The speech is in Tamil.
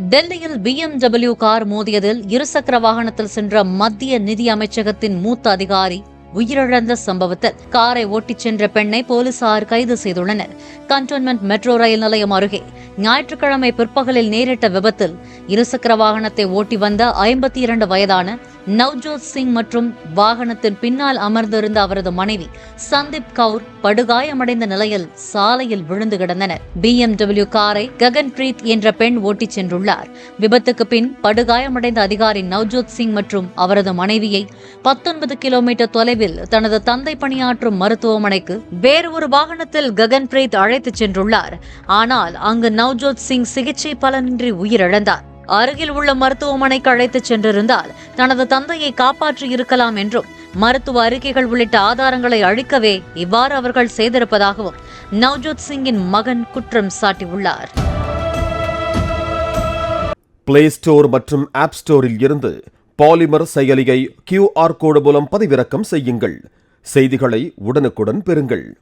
டெல்லியில் பிஎம்டபிள்யூ கார் மோதியதில் இருசக்கர வாகனத்தில் சென்ற மத்திய நிதி அமைச்சகத்தின் மூத்த அதிகாரி உயிரிழந்த சம்பவத்தில் காரை ஓட்டிச் சென்ற பெண்ணை போலீசார் கைது செய்துள்ளனர். கண்டோன்மெண்ட் மெட்ரோ ரயில் நிலையம் அருகே ஞாயிற்றுக்கிழமை பிற்பகலில் நேரிட்ட விபத்தில் இருசக்கர வாகனத்தை ஓட்டி வந்த ஐம்பத்தி இரண்டு வயதான நவ்ஜோத் சிங் மற்றும் வாகனத்தின் பின்னால் அமர்ந்திருந்த அவரது மனைவி சந்தீப் கவுர் படுகாயமடைந்த நிலையில் சாலையில் விழுந்து கிடந்தனர். பிஎம்டபிள்யூ காரை ககன்பிரீத் என்ற பெண் ஓட்டிச் சென்றுள்ளார். விபத்துக்கு பின் படுகாயமடைந்த அதிகாரி நவ்ஜோத் சிங் மற்றும் அவரது மனைவியை பத்தொன்பது கிலோமீட்டர் தொலைவில் தனது தந்தை பணியாற்றும் மருத்துவமனைக்கு வேறு ஒரு வாகனத்தில் ககன்பிரீத் அழைத்துச் சென்றுள்ளார். ஆனால் அங்கு நவ்ஜோத் சிங் சிகிச்சை பலனின்றி உயிரிழந்தார். அருகில் உள்ள மருத்துவமனைக்கு அழைத்துச் சென்றிருந்தால் தனது தந்தையை காப்பாற்றி இருக்கலாம் என்றும் மருத்துவ அறிக்கைகள் உள்ளிட்ட ஆதாரங்களை அழிக்கவே இவ்வாறு அவர்கள் செய்திருப்பதாகவும் நவ்ஜோத் சிங்கின் மகன் குற்றம் சாட்டியுள்ளார். பிளே ஸ்டோர் மற்றும் ஆப் ஸ்டோரில் இருந்து பாலிமர் செயலியை கியூஆர் கோடு மூலம் பதிவிறக்கம் செய்யுங்கள். செய்திகளை உடனுக்குடன் பெறுங்கள்.